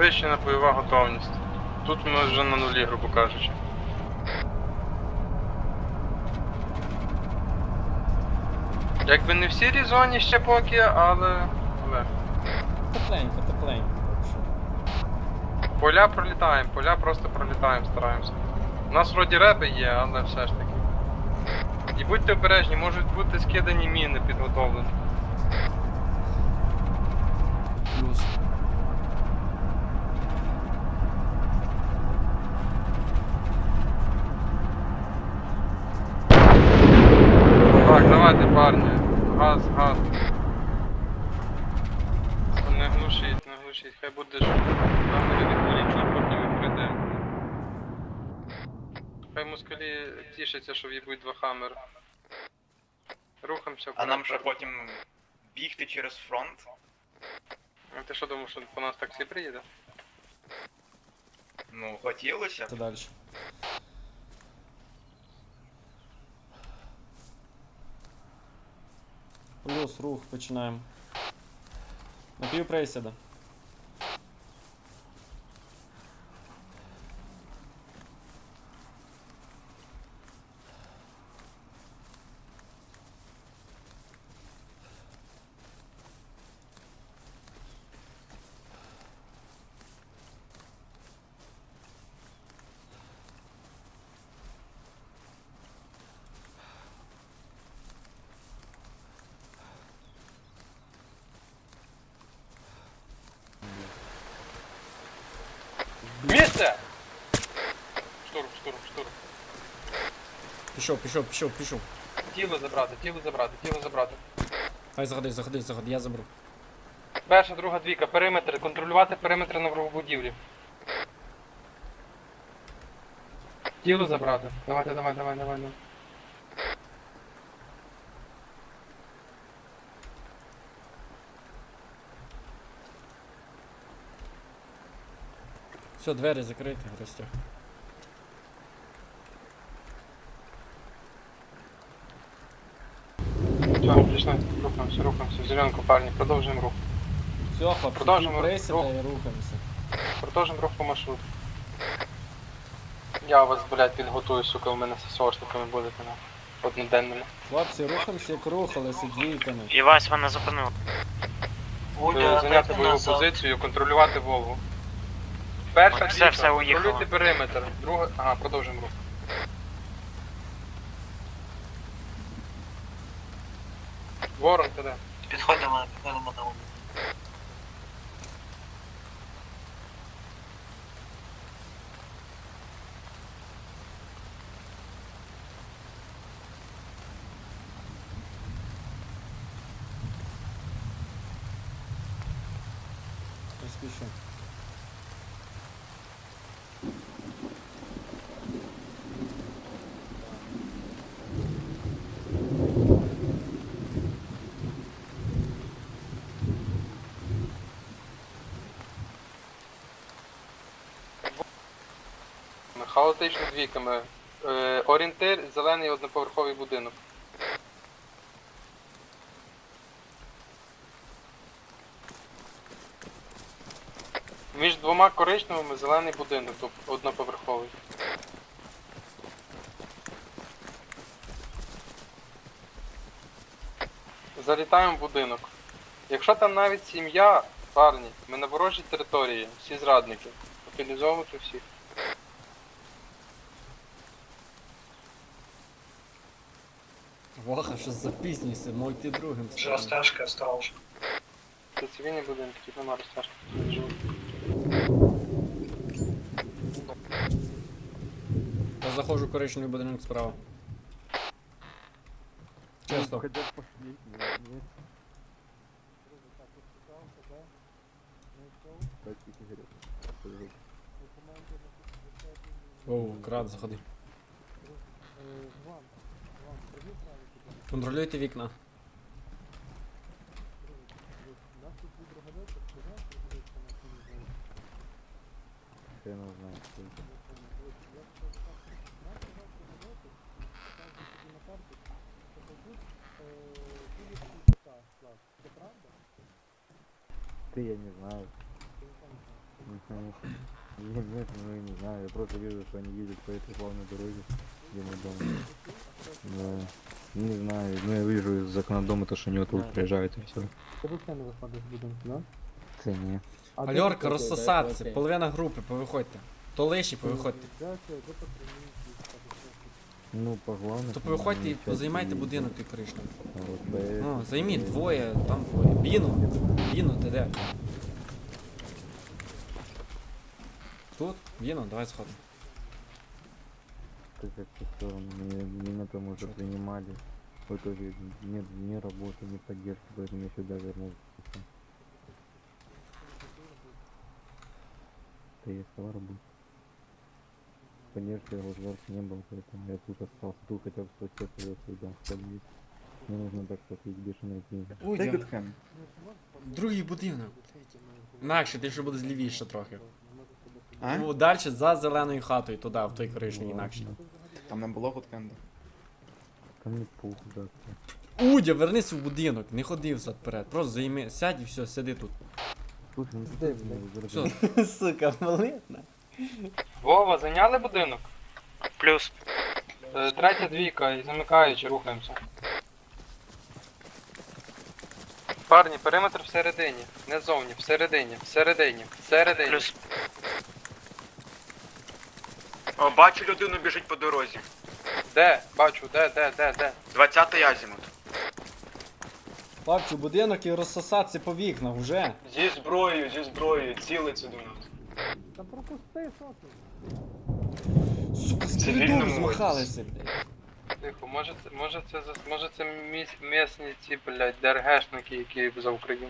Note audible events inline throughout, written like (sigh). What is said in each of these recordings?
Підвищена бойова готовність. Тут ми вже на нулі, грубо кажучи. Якби не в сірій зоні ще поки, але. але. Тепленько, тепленько. Поля пролітаємо, поля просто пролітаємо, стараємося. У нас вроді реби є, але все ж таки. І будьте обережні, можуть бути скидані міни підготовлені. Плюс. Так, давайте, парні. Газ, газ. Не глушіть, не глушіть, хай буде ж. Камери відволічуть, поки він прийде. Хай москалі тішаться, що в'їбуть два хамери. Рухаємося А нам що потім бігти через фронт? А ти що думав, що по нас таксі приїде? Ну, хотілося. Це далі. Плюс рух починаємо. На присіда. Місце! Штурм, штурм, штурм. Пішов, пішов, пішов, пішов. Тіло забрати, тіло забрати, тіло забрати. Хай заходи, заходи, заходи, я заберу. Перша, друга двійка, периметр, контролювати периметр на будівлі. Тіло забрати. Давайте, давай, давай, давай, давай. Все, двері закриті, гостя. Все, пішли, рухаємося, рухаємося. В зеленку, парні, продовжуємо рух. Все, хлопці, Продовжимо напів присіда рух. і рухаємося. Продовжуємо рух по маршруту. Я вас, блядь, підготую, сука, у мене з СОшниками будете на одноденними. Хлопці, рухаємося, як рухалися двійками. І Вась мене зупинив. Е, Зайняти бойову позицію, контролювати Волгу. Перша Все, все, уїхала. контролюйте периметр. Друга. Ага, продовжуємо рух. Ворон туди. Підходимо, підходимо на Не Хаотично двійками. Е, орієнтир, зелений одноповерховий будинок. Між двома коричневими зелений будинок, тобто одноповерховий. Залітаємо в будинок. Якщо там навіть сім'я, парні, ми на ворожій території, всі зрадники. Утилізовувати всіх. Ваха, що запізнюйся, мой ти другим станеш. Розтяжка, осторожно. Це цивільні будинки, тут нема розтяжки. тут живуть. Я заходжу в коричневий будинок справа. Чисто. Оу, крат, заходи. Контролюйте вікна. Ты, я не знаю. Нет, нет, ну я не знаю, я просто вижу, что они едут по этой главной дороге, где мой дом. Да. Не знаю, ну я вижу из окна дома то, что они вот тут приезжают и все. Це ні. Альорка, розсосатися, половина групи, повиходьте. То лиші, повиходьте. Ну, по главной. То повиходьте і позаймайте будинок той коричневий. Ну, займіть двоє, там двоє. Біну, Біну, ти де? Тут? Біну, давай сходимо. Ты как в сторону, меня, там уже принимали. В итоге нет ни работы, ни поддержки, поэтому я сюда вернулся. Ты я стала работать. Поддержки государства не было, поэтому я тут остался. Тут хотя бы свой цех Мне нужно так платить бешеные деньги. Удя. Другий будинок. Інакше, ти ще буде злівіше трохи. А? Ну, далі за зеленою хатою, туди, в той коричневий інакше. Там не було гудкенда. Ко мне пух, да. Удя, вернись в будинок, не ходи взад вперед. Просто займи, сядь і все, сиди тут. Слушай, ну Все. (laughs) Сука, малитна. Вова, зайняли будинок? Плюс. Е, Третя двійка і замикаючи, рухаємося. Парні, периметр всередині, не зовні, всередині, всередині, всередині. Плюс. О, бачу людину біжить по дорозі. Де? Бачу, де, де, де, де. 20-й азімут. Хлопці, будинок і розсосатися по вікнах вже. Зі зброєю, зі зброєю, цілиться до нас. Сука, з Цивільному коридору змахалися, блядь. Тихо, може це, може це, може це міс, місні ці, блядь, ДРГшники, які за Україну.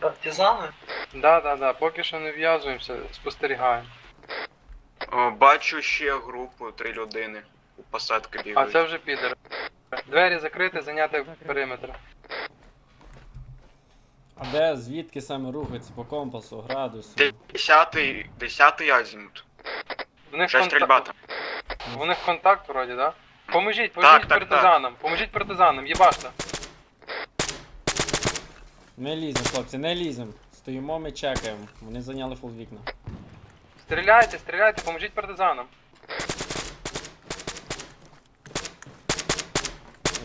Партизани? Да, да, да, поки що не в'язуємося, спостерігаємо. О, бачу ще групу, три людини. У посадки бігають. А це вже підер. Двері закриті, зайняти периметр. А де, звідки саме рухається по компасу, градусу? Десятий, десятий азімут. В них, Ще конта- стрільба там. В них контакт вроді, да? Поможіть, поможіть так. партизанам, поможіть партизанам, єбашта. Не лізем, хлопці, не лізем. Стоїмо, ми чекаємо. Вони зайняли фул вікна. Стріляйте, стріляйте, поможіть партизанам.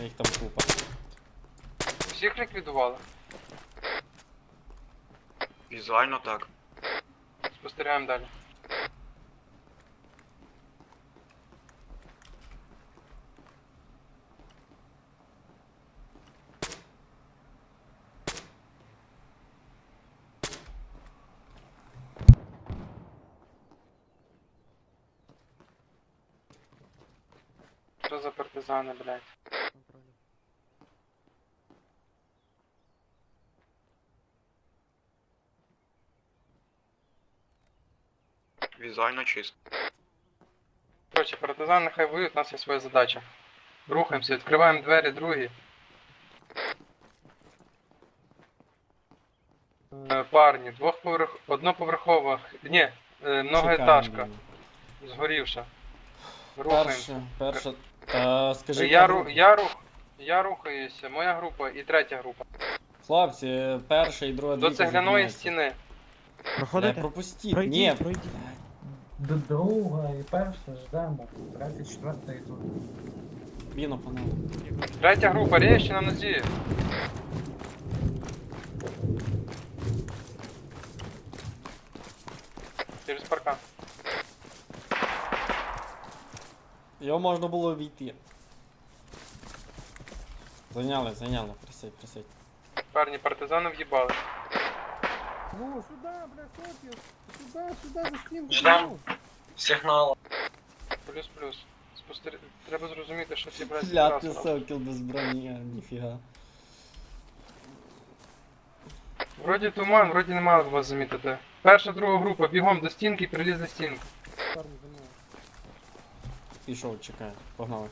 Їх там купа. Всіх ліквідували. Візуально так. Спостерігаємо далі. Що за партизани, блядь? Візуально чисто. Короче, партизан нехай воюють, у нас є своя задача. Рухаємося, відкриваємо двері другі. Е, Парні, двохповерх... одноповерхова, ні, е, многоетажка, Чекаємо. згорівша. Рухаємося. Перша, перша. Скажи. Я, ру... я, рух... я рухаюся, моя група і третя група. Хлопці, перша і друга До двійка цегляної зупиняйся. стіни. Не Проходите? пропустіть. Пройдіть, Ні, пройдіть. До друга і перша ждемо. Третя, четверта і тут. Біно панело. Третя група, рєще на нозі. Через паркан. Його можна було обійти. Зайняли, зайняли, присядь, присядь. Парні партизани в'їбали. Ну, сюди, бля, Сокіл! Сюди, сюди, за стінку! Ждем. Сигнал. Плюс-плюс. Спостер... Треба зрозуміти, що ці браті Бля, ти сокіл без броні, а, ніфіга. Вроді туман, вроді немає вас замітити. Перша, друга група, бігом до стінки, приліз за стінку. Парні за мною. Пішов, чекай, погнали.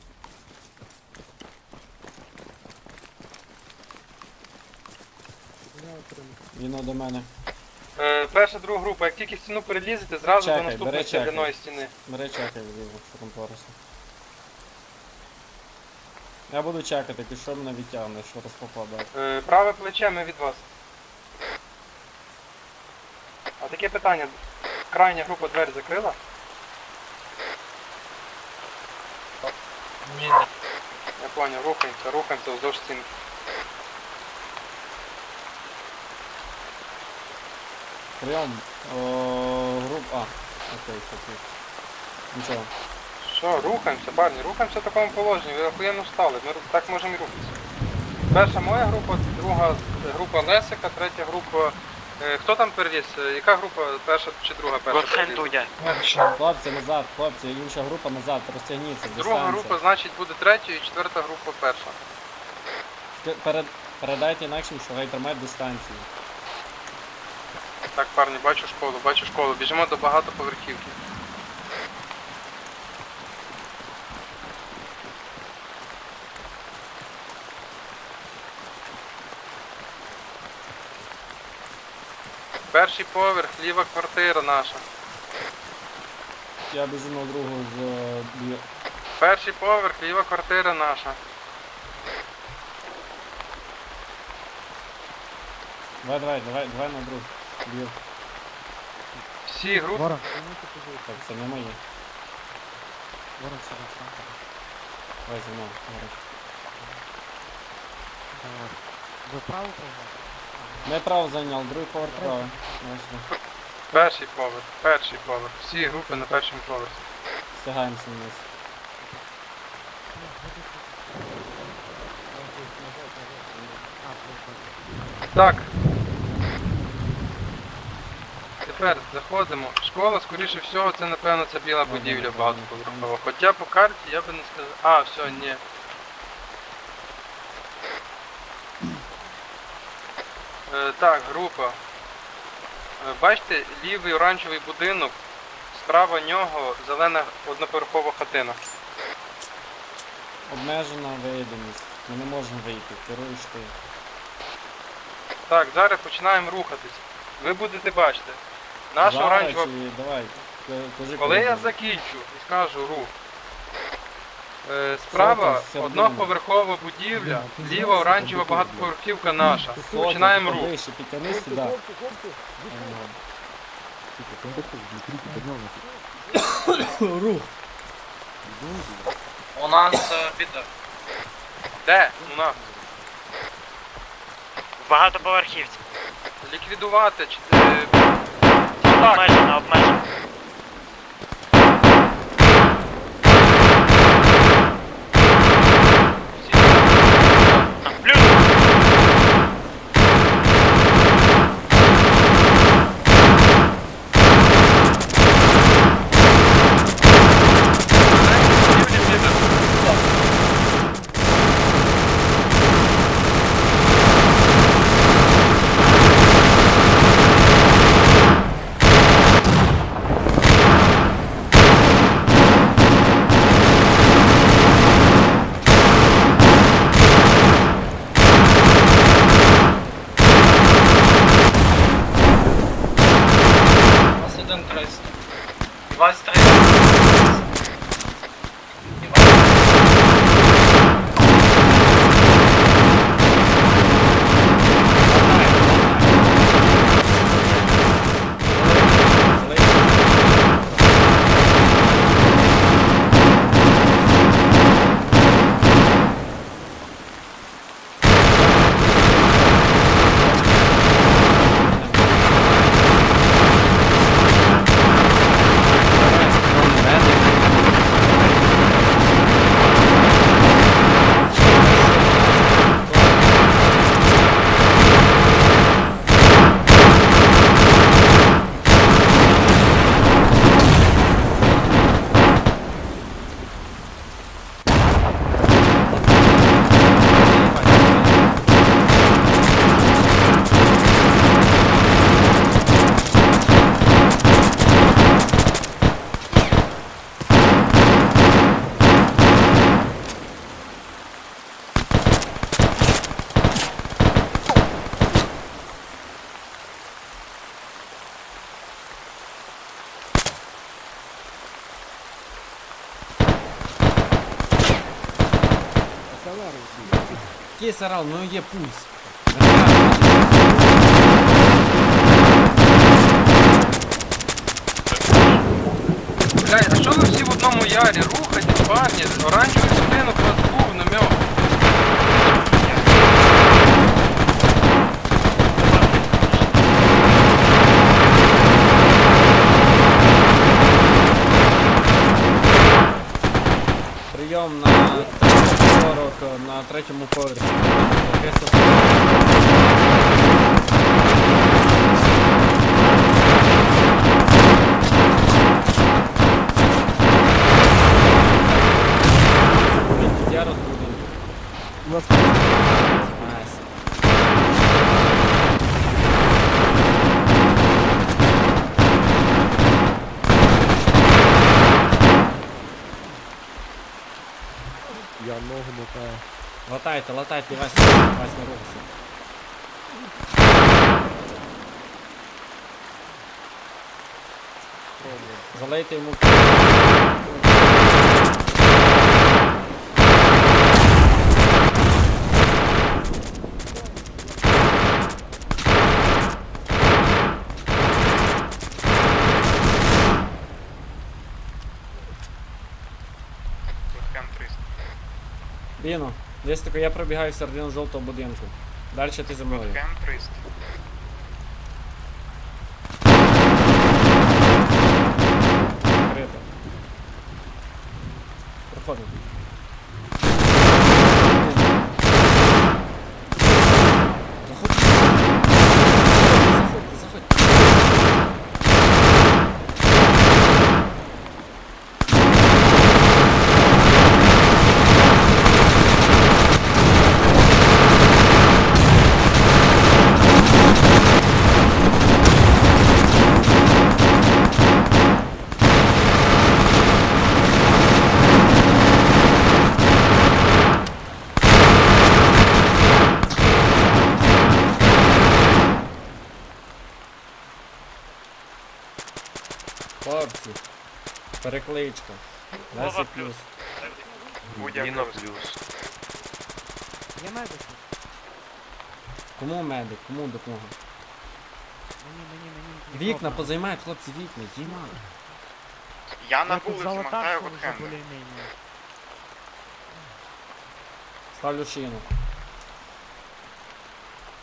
Віно до мене. Е, перша, друга група, як тільки стіну перелізете, зразу Чекай, до наступної чекай. цегляної стіни. Бери чекай, Віво, що там твориться. Я буду чекати, ти що мене відтягнеш, що раз. Е, праве плече ми від вас. А таке питання. Крайня група двері закрила? Ні. Я понял, рухаємося, рухаємося вздовж стінки. Прийом. О, груп. А, окей, окей. Нічого. Що, рухаємося, парні, рухаємося в такому положенні, ви охуєнно встали, ми так можемо і рухатися. Перша моя група, друга група Лесика, третя група. Е, хто там переліз? Е, Яка група перша чи друга перша? переліз? Дудя. Хлопці, назад, хлопці, інша група назад, розтягніться, Друга дистанція. група, значить, буде третя і четверта група перша. Перед, передайте інакшим, що хай тримають дистанцію. Так, парні, бачу школу, бачу школу. Біжимо до багатоповерхівки. Перший поверх, ліва квартира наша. Я біжу на другу з е, Перший поверх, ліва квартира наша. Давай, давай, давай, давай на другу. Б'ю. Всі групи. Ворон. Так, це не мої. Ворон сюди, сам. Давай зі мною. Давай. Ви вправо приймаєте? Ми право зайняв, другий поверх право. Перший поверх, перший поверх. Всі групи на першому поверсі. Стягаємося вниз. Так. Тепер заходимо. Школа, скоріше всього, це напевно це біла будівля багатоповерхова. Хоча по карті я би не сказав. А, все, ні. Так, група. Е, бачите, лівий оранжевий будинок, справа нього зелена одноповерхова хатина. Обмежена видимість. Ми не можемо вийти, керуєш ти. Так, зараз починаємо рухатись. Ви будете бачити. Наша Зараз оранжева чи- Давай. к- Кажи, Коли я закінчу і скажу рух. Е, Справа одноповерхова будівля, ліва оранжева багатоповерхівка наша. Починаємо рух. Вище, підтягни сюди. Рух. У нас е, під Де? У нас. багатоповерхівці. Ліквідувати. чи- е, Так, Обмежено, обмежено. весь орал, но є пульс. Блядь, а що ви всі в одному ярі? Рухайте, парні, оранжевий будинок розбув. Третьому поверсі. Христос. Я розбудив. Найс. Латайте, латайте, Вась, Вась не рухайся. Залейте йому. Біно, десь таке, я пробігаю середину жовтого будинку. Далі ти за мною. Закрито. Проходимо. Перекличка. 10 плюс. Будь-яка плюс. Я медик. Кому медик? Кому допомога? Мені, мені, мені. Вікна позаймають, хлопці, вікна, їма. Я на вулиці мотаю вже Ставлю шину.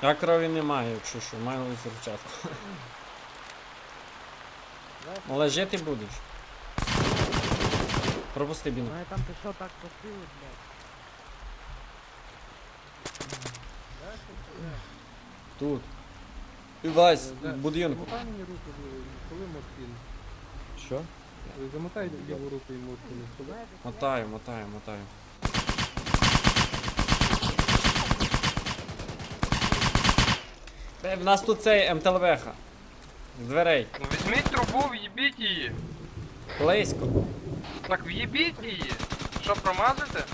Я крові не маю, якщо що, маю лише ручатку. Але жити будеш. Пропусти біну. Мене там ти що так косили, блядь? Тут. І Вась, в будинку. Замотай мені руку, блядь, коли морфін. Що? Замотай ліву руку і морфін. Коли? Мотаю, мотаю, мотаю. Е, В нас тут цей МТЛВХ. З дверей. Ну візьміть трубу, в'їбіть її. Близько. Так в'їбіть її. Що, промазуєте?